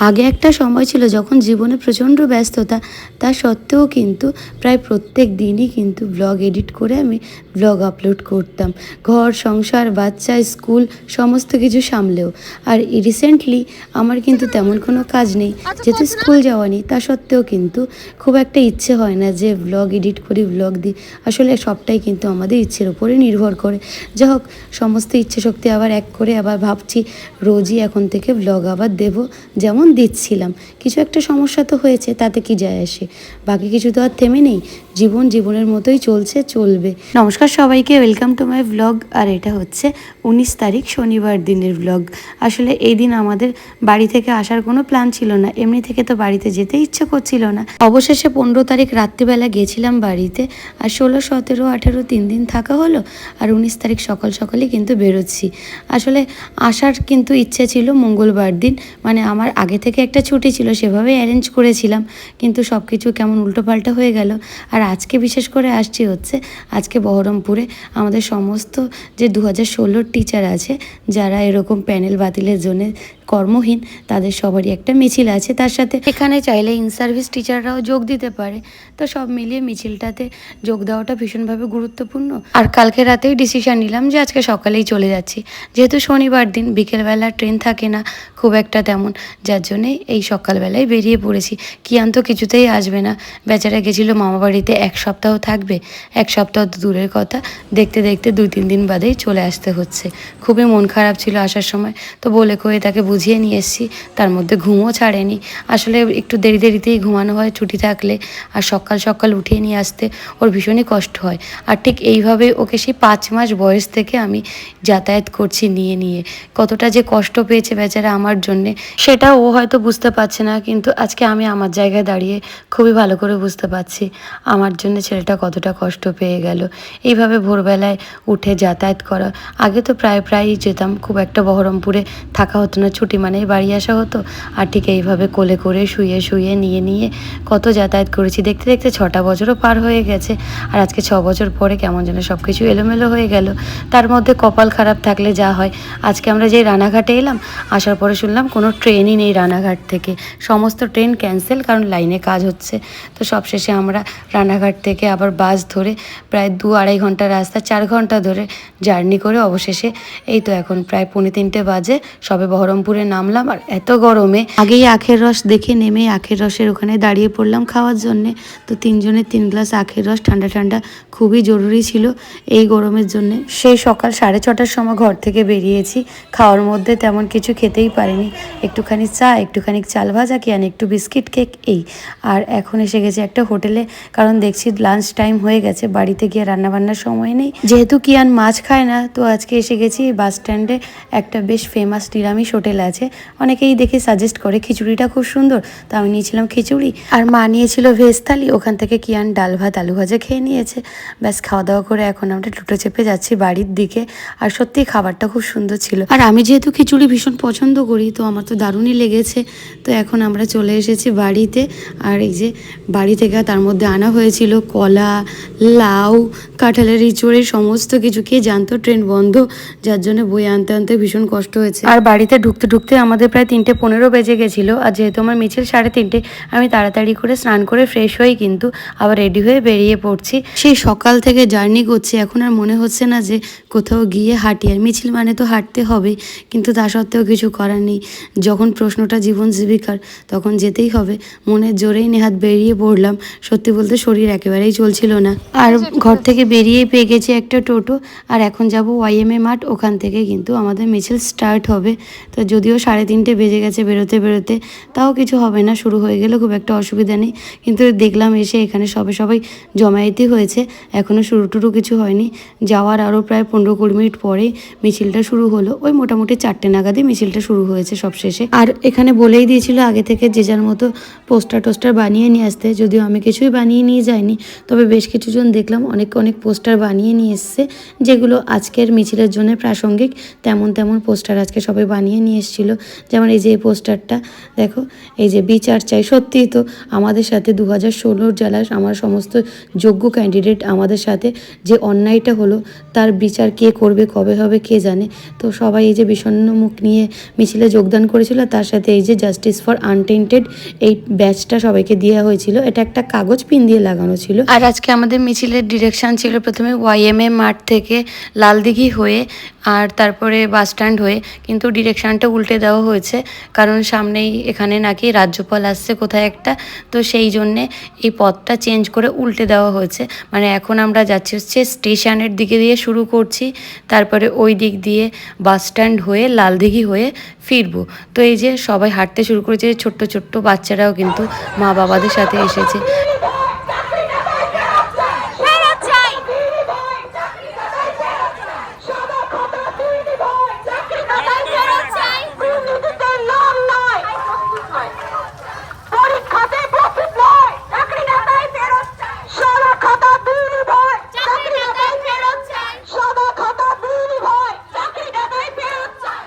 আগে একটা সময় ছিল যখন জীবনে প্রচণ্ড ব্যস্ততা তা সত্ত্বেও কিন্তু প্রায় প্রত্যেক দিনই কিন্তু ব্লগ এডিট করে আমি ব্লগ আপলোড করতাম। ঘর সংসার বাচ্চা স্কুল সমস্ত কিছু সামলেও। আর রিসেন্টলি আমার কিন্তু তেমন কোনো কাজ নেই। যেহেতু স্কুল যাওয়া নেই তা সত্ত্বেও কিন্তু খুব একটা ইচ্ছে হয় না যে ব্লগ এডিট করি ব্লগ দিই। আসলে সবটাই কিন্তু আমাদের ইচ্ছের উপরে নির্ভর করে। যা হোক সমস্ত ইচ্ছে শক্তি আবার এক করে আবার ভাবছি রোজই এখন থেকে ব্লগ আবার দেব। যেমন দিচ্ছিলাম। কিছু একটা সমস্যা তো হয়েছে, তাতে কি যায় আসে? বাকি কিছু তো আর থেমে নেই। জীবন জীবনের মতোই চলছে, চলবে। নমস্কার সবাইকে ওয়েলকাম টু মাই ব্লগ আর এটা হচ্ছে উনিশ তারিখ, শনিবার দিনের ব্লগ আসলে এই দিন আমাদের বাড়ি থেকে আসার কোনো প্ল্যান ছিল না। এমনি থেকে তো বাড়িতে যেতে ইচ্ছে করছিল না। অবশেষে পনেরো তারিখ রাত্রিবেলা গেছিলাম বাড়িতে। আর ষোলো, সতেরো, আঠেরো তিন দিন থাকা হলো। আর উনিশ তারিখ সকাল সকালে কিন্তু বেরোচ্ছি। আসলে আসার কিন্তু ইচ্ছে ছিল মঙ্গলবার দিন। মানে আমার আগে থেকে একটা ছুটি ছিল, সেভাবেই অ্যারেঞ্জ করেছিলাম। কিন্তু সব কিছু কেমন উল্টোপাল্টা হয়ে গেল। আর আজকে বিশেষ করে আসছি হচ্ছে আজকে বহরমপুরে আমাদের সমস্ত যে দু হাজার ষোলোর টিচার আছে, যারা এরকম প্যানেল বাতিলের জন্য কর্মহীন, তাদের সবারই একটা মিছিল আছে। তার সাথে এখানে চাইলে ইন সার্ভিস টিচাররাও যোগ দিতে পারে। তো সব মিলিয়ে মিছিলটাতে যোগ দেওয়াটা ভীষণভাবে গুরুত্বপূর্ণ। আর কালকে রাতেই ডিসিশন নিলাম যে আজকে সকালেই চলে যাচ্ছি। যেহেতু শনিবার দিন, বিকেলবেলা ট্রেন থাকে না খুব একটা তেমন, যার জন্যে এই সকালবেলায় বেরিয়ে পড়েছি। কিয়ান তো কিছুতেই আসবে না। বেচারা গেছিল মামা বাড়িতে এক সপ্তাহ থাকবে। এক সপ্তাহ তো দূরের কথা। দেখতে দেখতে দুই তিন দিন বাদেই চলে আসতে হচ্ছে। খুবই মন খারাপ ছিল আসার সময়। তো বলে কয়ে তাকে বুঝিয়ে নিয়ে এসেছি। তার মধ্যে ঘুমও ছাড়েনি। আসলে একটু দেরি দেরিতেই ঘুমানো হয় ছুটি থাকলে। আর সকাল সকাল উঠিয়ে নিয়ে আসতে ওর ভীষণই কষ্ট হয়। আর ঠিক এইভাবে ওকে সেই পাঁচ মাস বয়স থেকে আমি যাতায়াত করছি নিয়ে নিয়ে। কতটা যে কষ্ট পেয়েছে বেচারা আমার জন্যে সেটা ও হয়তো বুঝতে পারছে না। কিন্তু আজকে আমি আমার জায়গায় দাঁড়িয়ে খুবই ভালো করে বুঝতে পারছি। আমার জন্য ছেলেটা কতটা কষ্ট পেয়ে গেল। এইভাবে ভোরবেলায় উঠে যাতায়াত করা। আগে তো প্রায় প্রায়ই যেতাম, খুব একটা বহরমপুরে থাকা হতো না, ছুটি মানেই বাড়ি আসা হতো। আর ঠিক এইভাবে কোলে করে শুয়ে শুয়ে নিয়ে নিয়ে কত যাতায়াত করেছি। দেখতে দেখতে ছটা বছরও পার হয়ে গেছে। আর আজকে ছ বছর পরে কেমন যেন সব কিছু এলোমেলো হয়ে গেল। তার মধ্যে কপাল খারাপ থাকলে যা হয়। আজকে আমরা যেই রানাঘাটে এলাম, আসার পরে শুনলাম কোনো ট্রেনই নেই রানাঘাট থেকে। সমস্ত ট্রেন ক্যান্সেল, কারণ লাইনে কাজ হচ্ছে। তো সবশেষে আমরা রানাঘাট থেকে আবার বাস ধরে প্রায় দু আড়াই ঘণ্টা রাস্তা, চার ঘণ্টা ধরে জার্নি করে অবশেষে এই তো এখন প্রায় পৌনে তিনটে বাজে, সবে বহরমপুরে নামলাম আর এত গরমে। আগেই আখের রস দেখে নেমে আখের রসের ওখানে দাঁড়িয়ে পড়লাম খাওয়ার জন্যে। তো তিনজনের তিন গ্লাস আখের রস ঠান্ডা ঠান্ডা খুবই জরুরি ছিল এই গরমের জন্য। সেই সকাল সাড়ে ছটার সময় ঘর থেকে বেরিয়েছি, খাওয়ার মধ্যে তেমন কিছু খেতেই পারিনি। একটুখানি চা, একটুখানি চাল ভাজা কি আনি একটু বিস্কিট কেক, এই। আর এখন এসে গেছে একটা হোটেলে, কারণ দেখছি লাঞ্চ টাইম হয়ে গেছে, বাড়িতে গিয়ে রান্নাবান্নার সময় নেই। যেহেতু কিয়ান মাছ খায় না, তো আজকে এসে গেছি বাস স্ট্যান্ডে একটা বেশ ফেমাস নিরামিষ হোটেল আছে। অনেকেই দেখে সাজেস্ট করে খিচুড়িটা খুব সুন্দর, তো আমি নিয়েছিলাম খিচুড়ি। আর মা নিয়েছিল ভেজ থালি, ওখান থেকে কিয়ান ডাল ভাত, আলু ভাজা খেয়ে নিয়েছে। ব্যাস খাওয়া দাওয়া করে এখন আমরা টোটো চেপে যাচ্ছি বাড়ির দিকে। আর সত্যি খাবারটা খুব সুন্দর ছিল। আর আমি যেহেতু খিচুড়ি ভীষণ পছন্দ করি, তো আমার তো দারুণই লেগেছে। তো এখন আমরা চলে এসেছি বাড়িতে। আর এই যে বাড়ি থেকে তার মধ্যে আনা হয়েছিল কলা লাউ কাঁঠালের ইঁচড়ের সমস্ত কিছু কে জানতো ট্রেন বন্ধ যার জন্য বই আনতে আনতে ভীষণ কষ্ট হয়েছে। আর বাড়িতে ঢুকতে ঢুকতে আমাদের প্রায় তিনটে পনেরো বেজে গেছিল আর যেহেতু আমার মিছিল সাড়ে তিনটে আমি তাড়াতাড়ি করে স্নান করে ফ্রেশ হয়ে কিন্তু আবার রেডি হয়ে বেরিয়ে পড়ছি। সেই সকাল থেকে জার্নি করছি এখন আর মনে হচ্ছে না যে কোথাও গিয়ে হাঁটি। আর মিছিল মানে তো হাঁটতে হবে কিন্তু তা সত্ত্বেও কিছু করার নেই। যখন প্রশ্নটা জীবন জীবিকার তখন যেতেই হবে। মনের জোরেই নেহাত বেরিয়ে পড়লাম। সত্যি বলতে শরীর একেবারেই চলছিল না। আর ঘর থেকে বেরিয়ে পেয়ে গেছি একটা টোটো, আর এখন যাব ওয়াইএমএ মাঠ, ওখান থেকে কিন্তু আমাদের মিছিল স্টার্ট হবে। তো যদিও সাড়ে তিনটে বেজে গেছে বেরোতে বেরোতে, তাও কিছু হবে না, শুরু হয়ে গেলে খুব একটা অসুবিধা নেই। কিন্তু দেখলাম এসে এখানে সবে সবাই জমায়েতই হয়েছে এখনও শুরু টুরু কিছু হয়নি। যাওয়ার আরও প্রায় পনেরো কুড়ি মিনিট পরেই মিছিলটা শুরু হলো। ওই মোটামুটি চারটে নাগাদই মিছিলটা শুরু হয়েছে সবশেষে। আর এখানে বলেই দিয়েছিল আগে থেকে যে যার মতো পোস্টার টোস্টার বানিয়ে নিয়ে আসতে, যদিও আমি কিছুই বানিয়ে নিয়ে যায়নি। তবে বেশ কিছুজন দেখলাম অনেক অনেক পোস্টার বানিয়ে নিয়ে এসছে, যেগুলো আজকের মিছিলের জন্য প্রাসঙ্গিক। তেমন তেমন পোস্টার আজকে সবাই বানিয়ে নিয়ে এসেছিল। যেমন এই যে এই পোস্টারটা, দেখো, এই যে বিচার চাই। সত্যিই তো আমাদের সাথে দু হাজার ষোলোর জেলার আমার সমস্ত যোগ্য ক্যান্ডিডেট আমাদের সাথে যে অন্যায়টা হলো, তার বিচার কে করবে, কবে হবে, কে জানে। তো সবাই এই যে বিষণ্ণ মুখ নিয়ে মিছিলে যোগদান করেছিল, তার সাথে এই যে জাস্টিস ফর আনটেন্টেড এই ব্যাচটা সবাইকে দেওয়া হয়েছিল। এটা একটা কাগজ পিন দিয়ে লাগানো ছিল। আর আজকে আমাদের মিছিলের ডিরেকশন ছিল প্রথমে ওয়াইএমএ মাঠ থেকে লালদিঘি হয়ে আর তারপরে বাস স্ট্যান্ড হয়ে। কিন্তু ডিরেকশনটা উল্টে দেওয়া হয়েছে। কারণ সামনেই এখানে নাকি রাজ্যপাল আসছে কোথায় একটা। তো সেই জন্যে এই পথটা চেঞ্জ করে উল্টে দেওয়া হয়েছে। মানে এখন আমরা যাচ্ছি হচ্ছে স্টেশনের দিকে দিয়ে শুরু করছি। তারপরে ওই দিক দিয়ে বাস স্ট্যান্ড হয়ে লালদিঘি হয়ে ফিরবো। তো এই যে সবাই হাঁটতে শুরু করেছে, ছোট্ট ছোট্ট বাচ্চারাও কিন্তু মা বাবাদের সাথে এসেছে ফেরত চাই ফেরত চাই পরীক্ষাতে প্রফিট নয় চাকরি দাতাই ফেরত চাই সাদা খাতা বিলি ভয় চাকরি দাতাই ফেরত চাই সাদা খাতা বিলি ভয় চাকরি দাতাই ফেরত চাই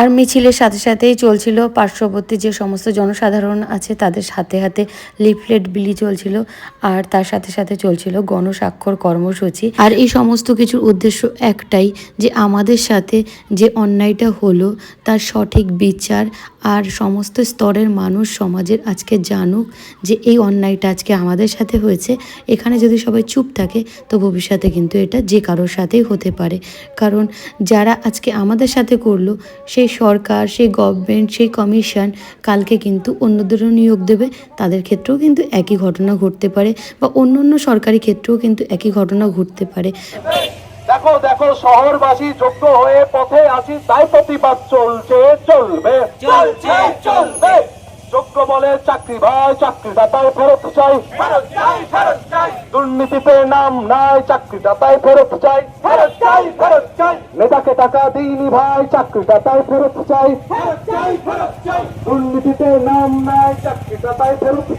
আর মিছিলের সাথে সাথেই চলছিল পার্শ্ববর্তী যে সমস্ত জনসাধারণ আছে তাদের সাথে হাতে লিফলেট বিলি চলছিল আর তার সাথে সাথে চলছিল গণস্বাক্ষর কর্মসূচি। আর এই সমস্ত কিছুর উদ্দেশ্য একটাই যে আমাদের সাথে যে অন্যায়টা হলো তার সঠিক বিচার আর সমস্ত স্তরের মানুষ সমাজের আজকে জানুক যে এই অন্যায়টা আজকে আমাদের সাথে হয়েছে। এখানে যদি সবাই চুপ থাকে, তো ভবিষ্যতে কিন্তু এটা যে কারোর সাথেই হতে পারে। কারণ যারা আজকে আমাদের সাথে করল, সেই সরকার, সেই গভর্নমেন্ট সেই কমিশন কালকে কিন্তু অন্যদেরও নিয়োগ দেবে। তাদের ক্ষেত্রেও কিন্তু একই ঘটনা ঘটতে পারে বা অন্য অন্য সরকারি ক্ষেত্রেও কিন্তু একই ঘটনা ঘটতে পারে। দেখো দেখো শহরবাসী যোগ্য হয়ে পথে আসি তাই প্রতিবাদ চলছে চলবে। চলছে চলবে। যোগ্য বলে চাকরি ভাই চাকরি দাতাই ফেরত চাই। ফেরত চাই ফেরত চাই। দুর্নীতিতে নাম নাই চাকরি দাতাই ফেরত চাই। ফেরত চাই ফেরত চাই। নেতাকে টাকা দিইনি ভাই চাকরি দাতাই ফেরত চাই। ফেরত চাই ফেরত চাই। দুর্নীতিতে নাম নাই চাকরি দাতাই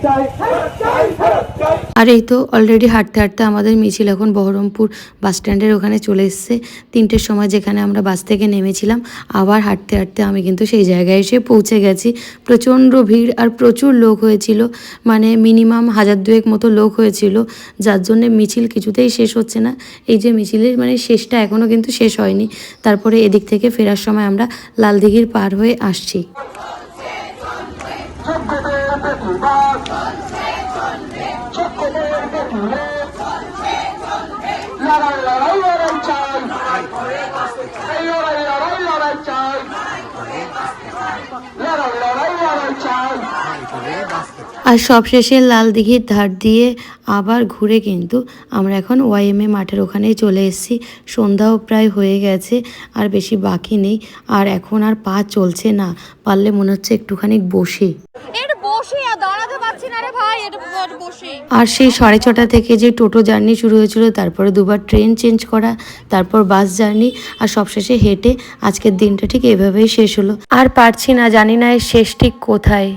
চাই। ফেরত ফেরত চাই। আর এই তো অলরেডি হাঁটতে হাঁটতে আমাদের মিছিল এখন বহরমপুর বাস স্ট্যান্ডের ওখানে চলে এসছে। তিনটের সময় যেখানে আমরা বাস থেকে নেমেছিলাম আবার হাঁটতে হাঁটতে আমি কিন্তু সেই জায়গায় এসে পৌঁছে গেছি। প্রচণ্ড ভিড় আর প্রচুর লোক হয়েছিল মানে মিনিমাম হাজার দুয়েক মতো লোক হয়েছিল, যার জন্যে মিছিল কিছুতেই শেষ হচ্ছে না। এই যে মিছিলের মানে শেষটা এখনও কিন্তু শেষ হয়নি। তারপরে এদিক থেকে ফেরার সময় আমরা লালদিঘির পার হয়ে আসছি। লড়াই লড়াই লড়াই আর সবশেষে লাল দিঘির ধার দিয়ে আবার ঘুরে কিন্তু আমরা এখন ওয়াইএমএ মাঠের ওখানেই চলে এসেছি। সন্ধ্যাও প্রায় হয়ে গেছে আর বেশি বাকি নেই। আর এখন আর পা চলছে না পারলে মনে হচ্ছে একটুখানি বসে। আর সেই সাড়ে ছটা থেকে যে টোটো জার্নি শুরু হয়েছিল তারপরে দুবার ট্রেন চেঞ্জ করা তারপর বাস জার্নি আর সবশেষে হেঁটে আজকের দিনটা ঠিক এভাবেই শেষ হলো। আর পারছি না জানি না এর শেষ ঠিক কোথায়।